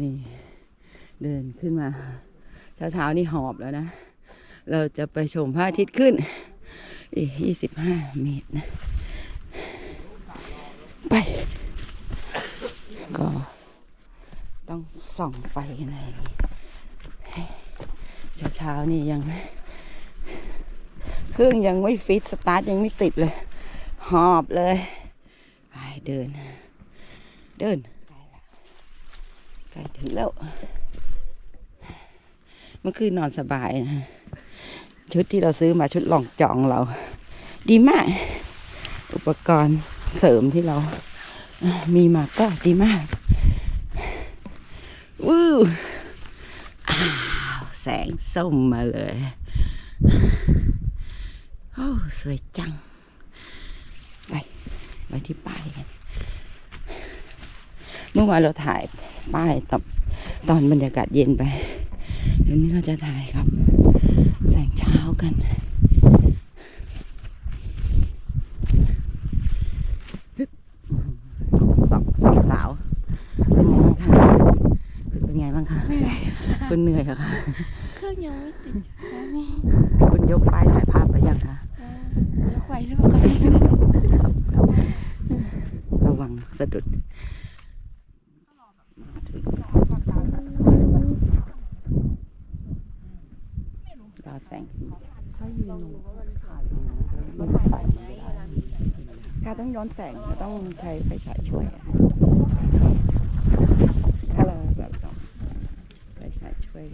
นี่ เดินขึ้นมา เช้าๆนี่หอบแล้วนะ เราจะไปชมพระอาทิตย์ขึ้น อีกยี่สิบห้าเมตรนะ ไป ก็ต้องส่องไฟกันเลยเช้าๆนี่ยังเครื่องยังไม่ฟิตสตาร์ทยังไม่ติดเลย หอบเลย ไปเดิน เดิน ใกล้ถึงแล้ว เมื่อคืนนอนสบายนะชุดที่เราซื้อมาชุดลองจองเรา ดีมาก อุปกรณ์เสริมที่เรา มีมาก็ดีมากวู้าวแสงส้มมาเลย โอ้ สวยจัง ไป ไปที่ป้ายกัน มื่อวานเราถ่ายป้ายตอนตอนบรรยากาศเย็นไปเดี๋ยวนี้เราจะถ่ายครับ แสงเช้ากันฮึบสองสองสาวเป็นไงบ้างคะเป็นไงบ้างคะคุณเหนื่อยเหรอคะเครื่องยังไม่ติดแล้วนี่ คุณยกป้ายถ่ายภาพไปยังคะ แล้วไหวหรือเปล่า ระวังสะดุดมาถึงรอแสง ถ้าต้องย้อนแสงก็ต้องใช้ไฟฉายช่วยอะถ้าเราแบบสองไฟฉายช่วยเ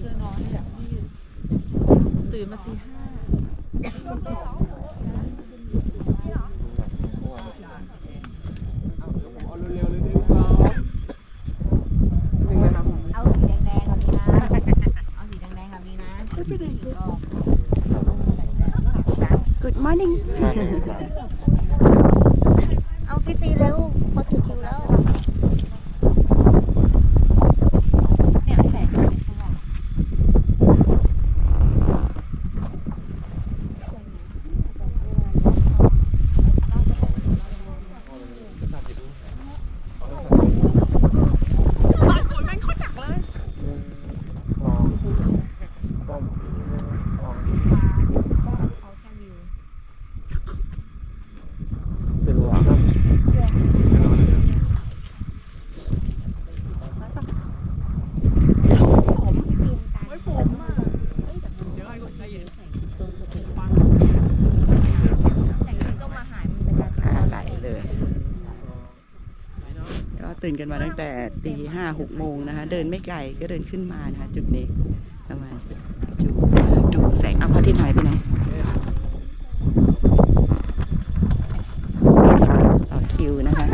สื้อนอนเนี่ยพี่ตื่นมาตีห้าเอาสีแดงๆกับนี้นะ เอาสีแดงๆกับนี้นะ ไม่ไปไหนเลย Good morning เอาพี่ตีเร็วพอถึงคิวแล้ว เนี่ยแสงมันสว่าง แต่งสีส้มมาหายมันเป็นการ อะไรเลย ก็ ตื่นกันมาตั้งแต่ตีห้าหกโมงนะคะ เดินไม่ไกลก็เดินขึ้นมานะคะ จุดนี้ประมาณดูดูแสงเอาพระอาที่ไหนไปไหนต่อคิวนะคะ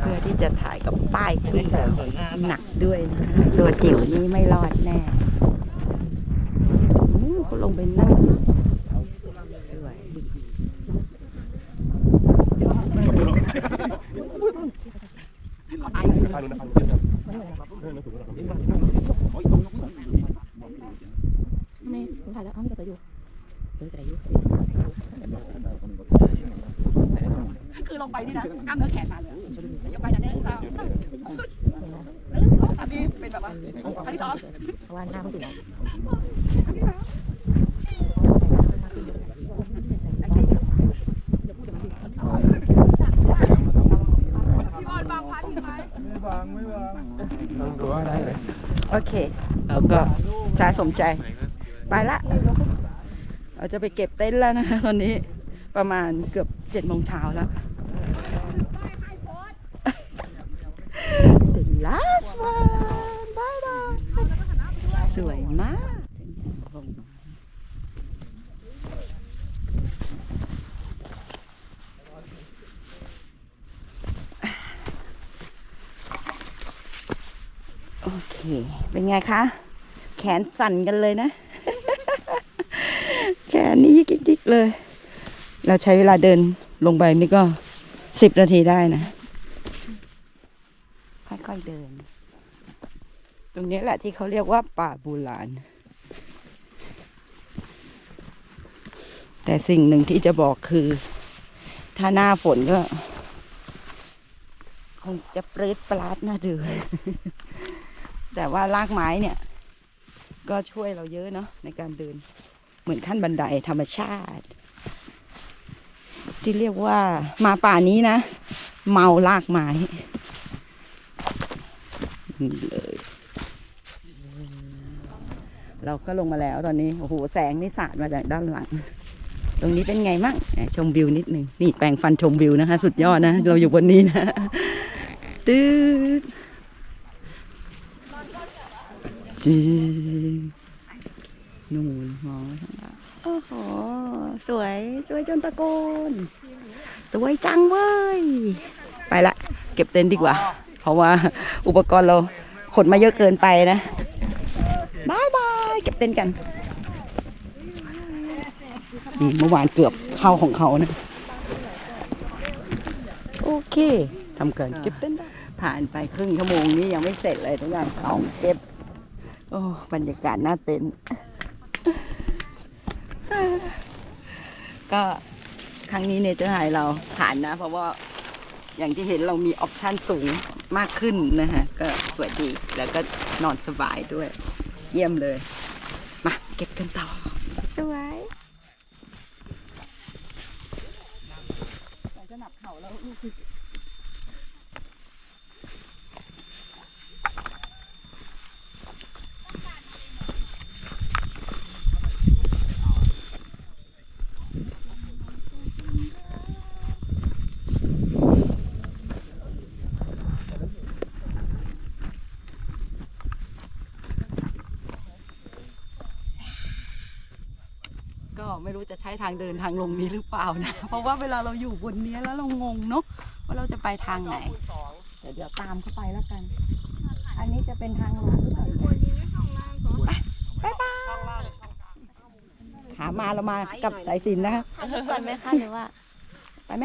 เพื่อที่จะถ่ายกับป้ายที่หนักด้วยนะคะตัวจิ๋วนี้ไม่รอดแน่อู้เขาลงไปนั่งสวย ไม่ผมถ่ายแล้วเอาไม่กระสืออยู่เออกระยุคือลงไปนี่นะกล้ามเนื้อแขนมาเลยยกไปนะเนี่ยสองสามสองสามนี่เป็นแบบว่าอันที่สองเพราะว่าหน้าเขาถึงแล้ว พี่บอลบางพันไหม โอ เค เราก็สาสมใจ ไปละ เราจะไปเก็บเต็นท์แล้วนะคะตอนนี้ประมาณเกือบเจ็ดโมงเช้าแล้ว The last one bye bye สวยมาก โอ เป็นไงคะ แขนสั่นกันเลยนะ แขนนี่ยิกๆเลย เราใช้เวลาเดินลงไปนี่ก็สิบนาทีได้นะ ค่อยๆเดิน ตรงนี้แหละที่เขาเรียกว่าป่าบูหลานแต่สิ่งหนึ่งที่จะบอกคือ ถ้าหน้าฝนก็ คงจะปรีดปลาดน่าดู แต่ว่ารากไม้เนี่ย ก็ช่วยเราเยอะเนาะในการเดิน เหมือนขั้นบันไดธรรมชาติ ที่เรียกว่ามาป่านี้นะ เมาลากไม้เลยเราก็ลงมาแล้วตอนนี้ โอ้โห แสงนี่สาดมาจากด้านหลัง ตรงนี้เป็นไงมั่งชมวิวนิดนึงนี่แปลงฟันชมวิวนะคะ สุดยอดนะ เราอยู่บนนี้นะ ตืด จีนู่นมองโอ้โห สวย สวยจนตะโกน สวยจังเว้ย ไปละ เก็บเต็นท์ดีกว่า เพราะว่าอุปกรณ์เราขนมาเยอะเกินไปนะบายบาย เก็บเต็นท์กัน เมื่อวานเกือบเข้าของเขานะ โอเคทำเกินเก็บเต็นท์ได้ผ่านไปครึ่งชั่วโมงนี้ยังไม่เสร็จเลยทุกอย่างของเก็บ โอ้บรรยากาศหน้าเต็นท์ก็ครั้งนี้เนเจอร์ไฮเราผ่านนะ เพราะว่าอย่างที่เห็นเรามีออปชันสูงมากขึ้นนะฮะ ก็สวยดีแล้วก็นอนสบายด้วย เยี่ยมเลย มาเก็บกันต่อ สวยจะหนับเข่าแล้วลูกก็ ใช้ทางเดินทางลงนี้หรือเปล่านะ เพราะว่าเวลาเราอยู่บนเนี้ยแล้วเรางงเนาะว่าเราจะไปทางไหน เดี๋ยวเดี๋ยวตามเข้าไปแล้วกัน อันนี้จะเป็นทางลงหรือเปล่าไปไปไปขามาเรามากับสายสินนะคะก่อนไหมคะหรือว่า ไปไหม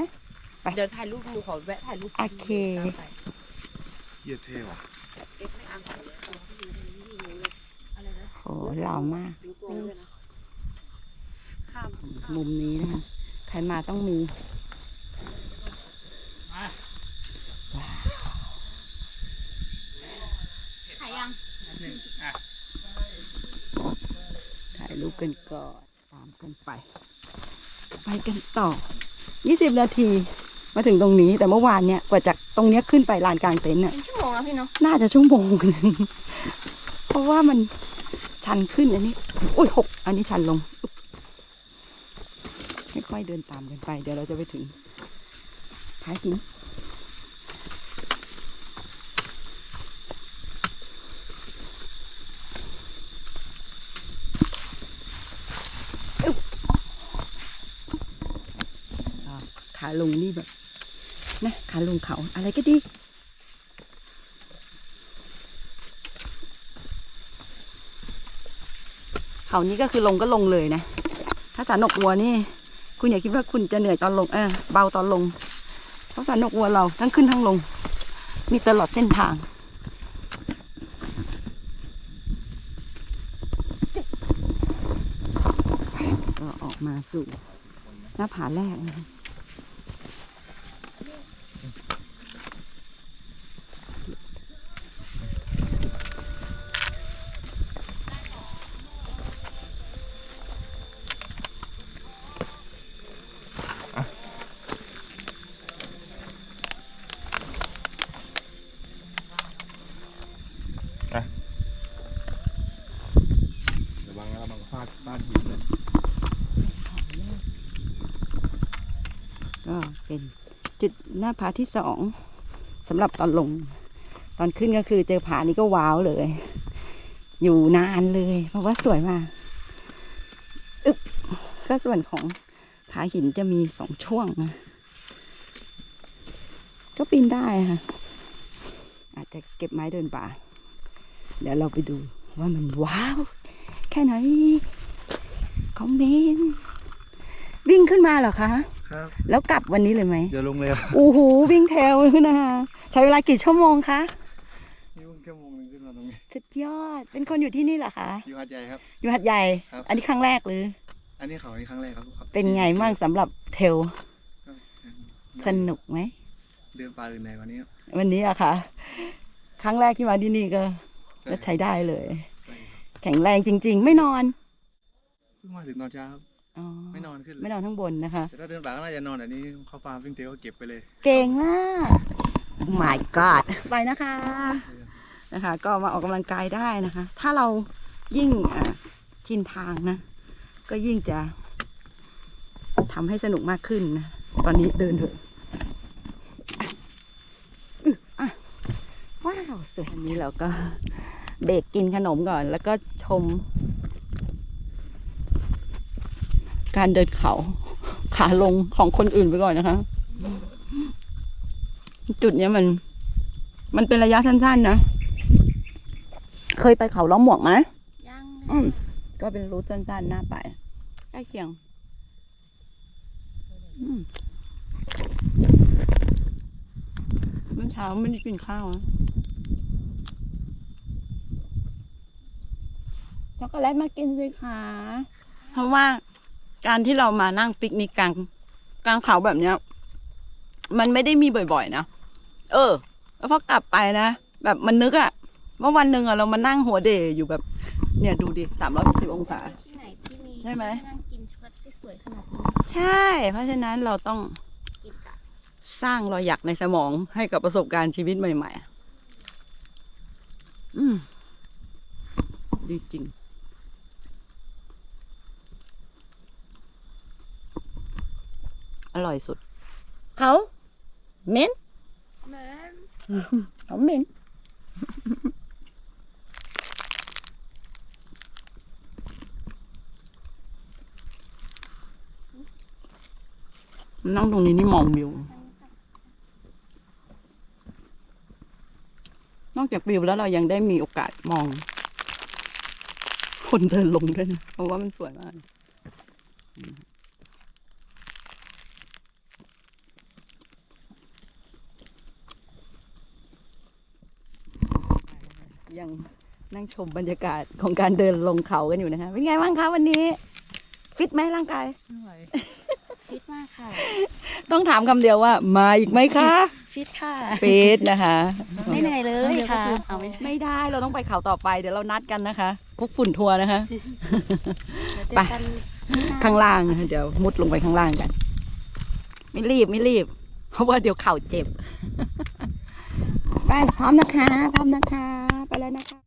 เดี๋ยวถ่ายรูปหนูขอแวะถ่ายรูปโอเคเยี่ยเท่ว่ะโอ้หล่อมาก มุมนี้นะคะ ใครมาต้องมีถ่ายยังถ่ายรูปกันก่อน ตามกันไป ไปกันต่อ 20 นาทีมาถึงตรงนี้แต่เมื่อวานเนี่ยกว่าจากตรงเนี้ยขึ้นไปลานกลางเต็นท์เนี่ยเป็นชั่วโมงแล้วพี่เนาะน่าจะชั่วโมงหนึงเพราะว่ามันชันขึ้นอันนี้ อุ้ยหกอันนี้ชันลงอุ๊บ ค่อยๆเดินตามกันไป เดี๋ยวเราจะไปถึงท้ายหินอ่าขาลงนี่แบบนะขาลงเขาอะไรก็ดีเขานี้ก็คือลงก็ลงเลยนะ ถ้าสารนกวัวนี่ คุณอย่าคิดว่าคุณจะเหนื่อยตอนลงเออเบาตอนลง เพราะสันนกวัวเราทั้งขึ้นทั้งลง มีตลอดเส้นทางก็ออกมาสู่หน้าผาแรกนะคะวังนะระวังฟาดฟาดหินเลย ก็ เป็นจุดหน้าผาที่สองสำหรับตอนลง ตอนขึ้นก็คือเจอผานี้ก็ว้าวเลย อยู่นานเลย เพราะว่าสวยมากอึบก็ส่วนของผาหินจะมีสองช่วงนะก็ปีนได้ค่ะ อาจจะเก็บไม้เดินป่า เดี๋ยวเราไปดูว่ามันว้าว แค่ไหนคอมเมนต์วิ่งขึ้นมาเหรอคะ ครับแล้วกลับวันนี้เลยไหมเดี๋ยวลงเลยครับโอ้โหวิ่งแถวเลยนะคะใช้เวลากี่ชั่วโมงคะสุดยอดเป็นคนอยู่ที่นี่เหรอคะอยู่หาดใหญ่ครับอยู่หัดใหญ่ครับอันนี้ครั้งแรกหรือ อันนี้เขานี่ครั้งแรกครับครับเป็นไงบ้างสำหรับเทลสนุกไหมเดินป่าอื่นไหนกว่านี้ครับวันนี้อะค่ะครั้งแรกที่มาที่นี่ก็ใช่ก็ใช้ได้เลยใช่ครับแข็งแรงจริง ๆ ไม่นอนเพิ่งมาถึงตอนเช้าครับอ๋อ ไม่นอนขึ้นเลไม่ยนอนข้างบนนะคะ แต่ถ้าเดินป่าก็น่าจะนอนอันนี้เข้าฟาร์มวิ่งเทลก็เก็บไปเลย เก่งมาก my god ไปนะคะนะคะ ก็มาออกกำลังกายได้นะคะ ถ้าเรายิ่งอะชินทางนะ ก็ยิ่งจะทำให้สนุกมากขึ้นนะ ตอนนี้เดินเถอะอะอึ๊ะอะว้าวสวยอันนี้เราก็เบรกกินขนมก่อน แล้วก็ชม การเดินเขาขาลงของคนอื่นไปก่อนนะคะ จุดเนี้ยมัน มันเป็นระยะสั้นๆนะ เคยไปเขาล้อมหมวกไหมยังอืมก็เป็นรูทสั้นๆหน้าไปใกล้เคียงอืมเมื่อเช้าไม่ได้กินข้าวนะช็อกโกแลตมากินสิคะเพราะว่า การที่เรามานั่งปิกนิกกลางกลางเขาแบบเนี้ย มันไม่ได้มีบ่อยๆนะเออ แล้วพอกลับไปนะแบบมันนึกอะว่าวันหนึ่งอะเรามานั่งหัวเดย์อยู่แบบ เนี่ยดูดิสามร้อยสิบองศา ที่ไหนที่มีใช่ไหมที่นั่งกินช็อกโกแลตที่สวยขนาดนี้ใช่ เพราะฉะนั้นเราต้องกินกับสร้างรอยหยักในสมองให้กับประสบการณ์ชีวิตใหม่ ๆ อืม ดีจริง อร่อยสุด เขาเหม็นแม่เขาเหม็นนั่งตรงนี้นี่มองวิว นอกจากวิวแล้วเรายังได้มีโอกาสมอง คนเดินลงด้วยนะ เพราะว่ามันสวยมาก ยังนั่งชมบรรยากาศของการเดินลงเขากันอยู่นะคะ เป็นไงบ้างคะวันนี้ ฟิตไหมร่างกายไม่ไหวฟิตมากค่ะ ต้องถามคำเดียวว่า มาอีกไหมคะ ฟิตค่ะ ฟิตนะคะ ไม่เหนื่อยเลยค่ะ เอาไม่ไม่ได้เราต้องไปเขาต่อไปเดี๋ยวเรานัดกันนะคะคุกฝุ่นทัวร์นะคะ ไปข้างล่างนะคะเดี๋ยวมุดลงไปข้างล่างกัน ไม่รีบไม่รีบ เพราะว่าเดี๋ยวเข่าเจ็บ ไปพร้อมนะคะ พร้อมนะคะไป แล้วนะคะ